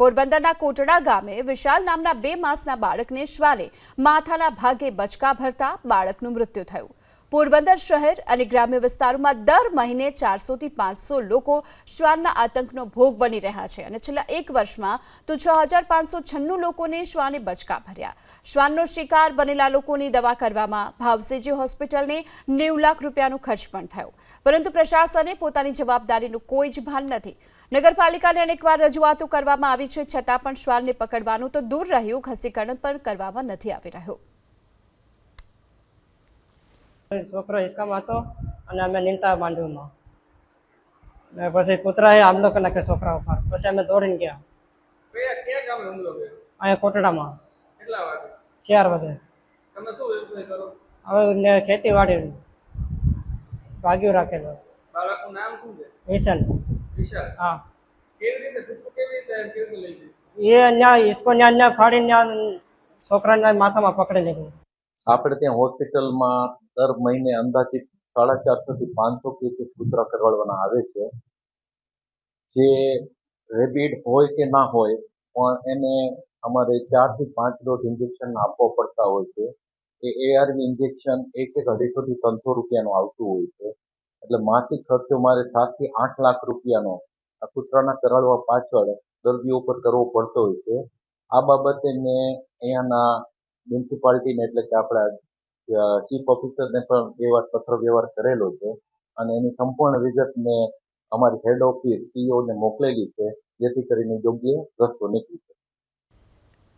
પોરબંદરના કોટડા ગામે વિશાલ નામના બે માસના બાળકને શ્વાલે માથાના ભાગે બચકા ભરતા બાળકનું મૃત્યુ થયું. પોરબંદર શહેર અને ગ્રામ્ય વિસ્તારોમાં દર મહિને ચારસોથી પાંચસો લોકો શ્વાનના આતંકનો ભોગ બની રહ્યા છે. અને છેલ્લા એક વર્ષમાં તો છ હજાર પાંચસો છન્નું લોકોને શ્વાને બચકા ભર્યા. શ્વાનનો શિકાર બનેલા લોકોની દવા કરવામાં ભાવસેજી હોસ્પિટલને નેવું લાખ રૂપિયાનો ખર્ચ પણ થયો. પરંતુ પ્રશાસને પોતાની જવાબદારીનું કોઈ જ ભાન નથી. નગરપાલિકાને અનેકવાર રજૂઆતો કરવામાં આવી છે. છતાં પણ શ્વાનને પકડવાનું તો દૂર રહ્યું, ખસીકરણ પણ કરવામાં નથી આવી રહ્યું. છોકરો હિસકામાં હતો અને અમે નીંદતા માંડવીમાં. ને પછી કૂતરાએ હુમલો કરી નાખ્યો છોકરા ઉપર. પછી અમે દોડીને ગયા. અહીંયા કોટડામાં. ચાર વાગે. હવે ખેતીવાડી ભાગ્યું રાખેલો. વિશન હા. એ ત્યાં ઈસકો ત્યાં ત્યાં ફાડીને છોકરાને માથામાં પકડી લીધું. આપણે ત્યાં હોસ્પિટલમાં દર મહિને અંદાજિત સાડા ચારસોથી પાંચસો કેસીસ કૂતરા કરવાડવાના આવે છે. જે રેબિડ હોય કે ના હોય, પણ એને અમારે ચારથી પાંચ ડોઝ ઇન્જેક્શન આપવા પડતા હોય છે. એ એઆરવી ઇન્જેક્શન એક એક અઢીસોથી ત્રણસો રૂપિયાનું આવતું હોય છે. એટલે માસિક ખર્ચો મારે સાતથી આઠ લાખ રૂપિયાનો આ કૂતરાના કરાડવા પાછળ દર્દીઓ પર કરવો પડતો હોય છે. આ બાબતે મેં અહીંયાના મ્યુનિસિપાલિટીને એટલે કે આપણા ચીફ ઓફિસરને પણ વ્યવહાર, પત્ર વ્યવહાર કરેલો છે. અને એની સંપૂર્ણ વિગત મેં અમારી હેડ ઓફિસ સીઈઓને મોકલેલી છે. જેથી કરીને યોગ્ય રસ્તો નીકળી શકે.